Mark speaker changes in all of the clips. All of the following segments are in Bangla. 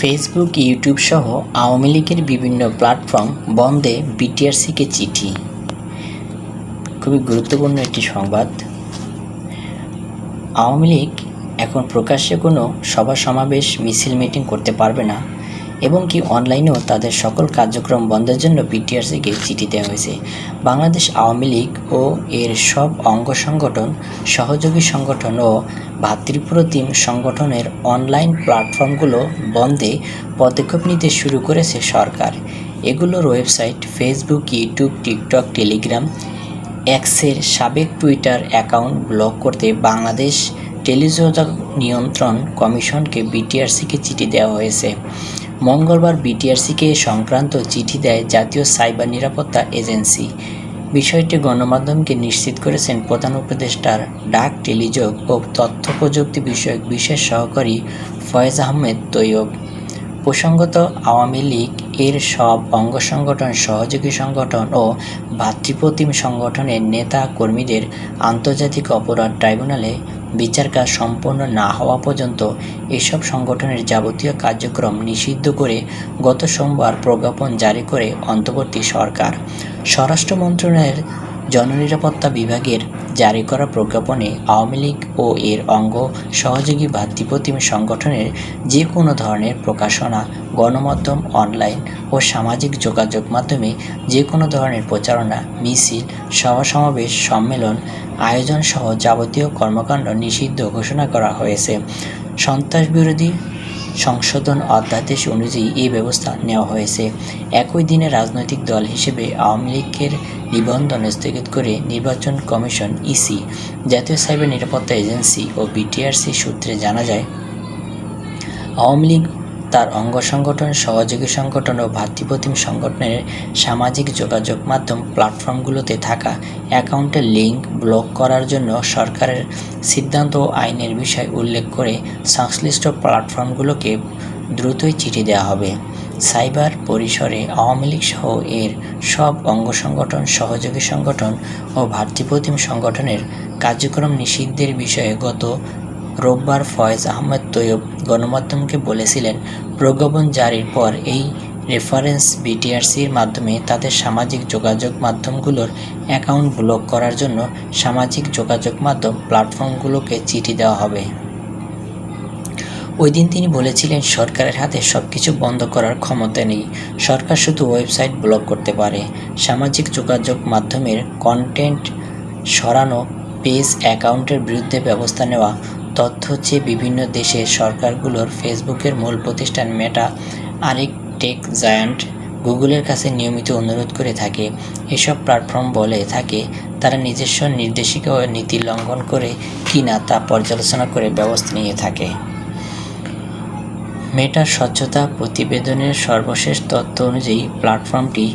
Speaker 1: ফেসবুক ইউটিউব সহ আওয়ামী লীগের বিভিন্ন প্ল্যাটফর্ম বন্ধে বিটিআরসিকে চিঠি। খুবই গুরুত্বপূর্ণ একটি সংবাদ। আওয়ামী লীগ এখন প্রকাশ্যে কোনো সভা সমাবেশ মিছিল মিটিং করতে পারবে না। এবং কি অনলাইনেও তাদের সকল কার্যক্রম বন্ধের জন্য বিটিআরসিকে চিঠি দেওয়া হয়েছে। বাংলাদেশ আওয়ামী লীগ ও এর সব অঙ্গ সংগঠন, সহযোগী সংগঠন ও ভাতৃপ্রতিম সংগঠনের অনলাইন প্ল্যাটফর্মগুলো বন্ধে পদক্ষেপ নিতে শুরু করেছে সরকার। এগুলোর website, Facebook, YouTube, TikTok, Telegram, এক্সের সাবেক টুইটার অ্যাকাউন্ট ব্লক করতে বাংলাদেশ টেলিযোগাযোগ নিয়ন্ত্রণ কমিশনকে বিটিআরসিকে চিঠি দেওয়া হয়েছে। মঙ্গলবার বিটিআরসিকে সংক্রান্ত চিঠি দেয় জাতীয় সাইবার নিরাপত্তা এজেন্সি। বিষয়টি গণমাধ্যমকে নিশ্চিত করেছেন প্রধান উপদেষ্টার ডাক টেলিযোগ ও তথ্য প্রযুক্তি বিষয়ক বিশেষ সহকারী ফয়েজ আহমেদ তৈয়ব। প্রসঙ্গত, আওয়ামী লীগ এর সব অঙ্গ সংগঠন, সহযোগী সংগঠন ও ভাতৃপ্রতিম সংগঠনের নেতা কর্মীদের আন্তর্জাতিক অপরাধ ট্রাইব্যুনালে বিচার কাজ সম্পন্ন না হওয়া পর্যন্ত এসব সংগঠনের যাবতীয় কার্যক্রম নিষিদ্ধ করে গত সোমবার প্রজ্ঞাপন জারি করে অন্তর্বর্তী সরকার। স্বরাষ্ট্র মন্ত্রণালয়ের জননিরাপত্তা বিভাগের জারি করা প্রজ্ঞাপনে আওয়ামী লীগ ও এর অঙ্গ সহযোগী ভাতৃপ্রতিম সংগঠনের যে কোনো ধরনের প্রকাশনা, গণমাধ্যম, অনলাইন ও সামাজিক যোগাযোগ মাধ্যমে যে কোনো ধরনের প্রচারণা, মিছিল সভা সমাবেশ সম্মেলন আয়োজন সহ যাবতীয় কর্মকাণ্ড নিষিদ্ধ ঘোষণা করা হয়েছে। সন্ত্রাস বিরোধী সংশোধন অধ্যাদেশ অনুযায়ী এই ব্যবস্থা নেওয়া হয়েছে। একই দিনে রাজনৈতিক দল হিসেবে আওয়ামী লীগের নিবন্ধন স্থগিত করে নির্বাচন কমিশন ইসি, জাতীয় সাইবার নিরাপত্তা এজেন্সি ও বিটিআরসি সূত্রে জানা যায়, আওয়ামী লীগ তার অঙ্গ সংগঠন, সহযোগী সংগঠন ও ভাতৃপ্রতিম সংগঠনের সামাজিক যোগাযোগ মাধ্যম প্ল্যাটফর্মগুলোতে থাকা অ্যাকাউন্টের লিঙ্ক ব্লক করার জন্য সরকারের সিদ্ধান্ত ও আইনের বিষয় উল্লেখ করে সংশ্লিষ্ট প্ল্যাটফর্মগুলোকে দ্রুতই চিঠি দেওয়া হবে। সাইবার পরিসরে আওয়ামী লীগ সহ এর সব অঙ্গ সংগঠন, সহযোগী সংগঠন ও ভাতৃপ্রতিম সংগঠনের কার্যক্রম নিষিদ্ধের বিষয়ে গত রোববার ফয়েজ আহমেদ তৈয়ব গণমাধ্যমকে বলেছিলেন, প্রজ্ঞাপন জারির পর এই রেফারেন্স বিটিআরসির মাধ্যমে তাদের সামাজিক যোগাযোগ মাধ্যমগুলোর অ্যাকাউন্ট ব্লক করার জন্য সামাজিক যোগাযোগ মাধ্যম প্ল্যাটফর্মগুলোকে চিঠি দেওয়া হবে। ওই দিন তিনি বলেছিলেন, সরকারের হাতে সব কিছু বন্ধ করার ক্ষমতা নেই। সরকার শুধু ওয়েবসাইট ব্লক করতে পারে। সামাজিক যোগাযোগ মাধ্যমের কন্টেন্ট সরানো, পেজ অ্যাকাউন্টের বিরুদ্ধে ব্যবস্থা নেওয়া তথ্য হচ্ছে বিভিন্ন দেশের সরকারগুলোর ফেসবুকের মূল প্রতিষ্ঠান মেটা, আরেক টেক জায়ান্ট, গুগলের কাছে নিয়মিত অনুরোধ করে থাকে। এসব প্ল্যাটফর্ম বলে থাকে, তারা নিজস্ব নির্দেশিকা ও নীতি লঙ্ঘন করে কি না তা পর্যালোচনা করে ব্যবস্থা নিয়ে থাকে। মেটার স্বচ্ছতা প্রতিবেদনের সর্বশেষ তথ্য অনুযায়ী প্ল্যাটফর্মটি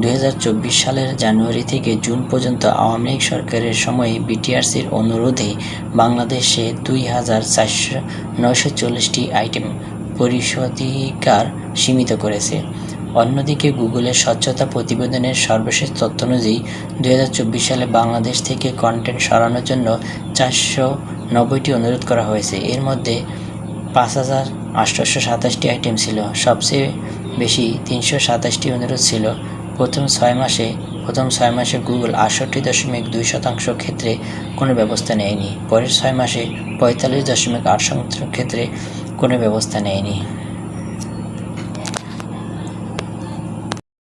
Speaker 1: দুই হাজার চব্বিশ সালের জানুয়ারি থেকে জুন পর্যন্ত আওয়ামী লীগ সরকারের সময়ে বিটিআরসির অনুরোধে বাংলাদেশে দুই হাজার চারশো নয়শো চল্লিশটি আইটেম পরিশোধিকার সীমিত করেছে। অন্যদিকে গুগলের স্বচ্ছতা প্রতিবেদনের সর্বশেষ তথ্য অনুযায়ী দু হাজার চব্বিশ সালে বাংলাদেশ থেকে কন্টেন্ট সরানোর জন্য চারশো নব্বইটি অনুরোধ করা হয়েছে। এর মধ্যে পাঁচ হাজার আটশোশো সাতাশটি আইটেম ছিল। সবচেয়ে বেশি তিনশো সাতাশটি অনুরোধ ছিল। প্রথম ছয় মাসে, প্রথম ছয় মাসে গুগল আটষট্টি দশমিক দুই শতাংশ ক্ষেত্রে কোনো ব্যবস্থা নেয়নি। পরের ছয় মাসে পঁয়তাল্লিশ দশমিক আট শতাংশ ক্ষেত্রে কোনো ব্যবস্থা নেয়নি।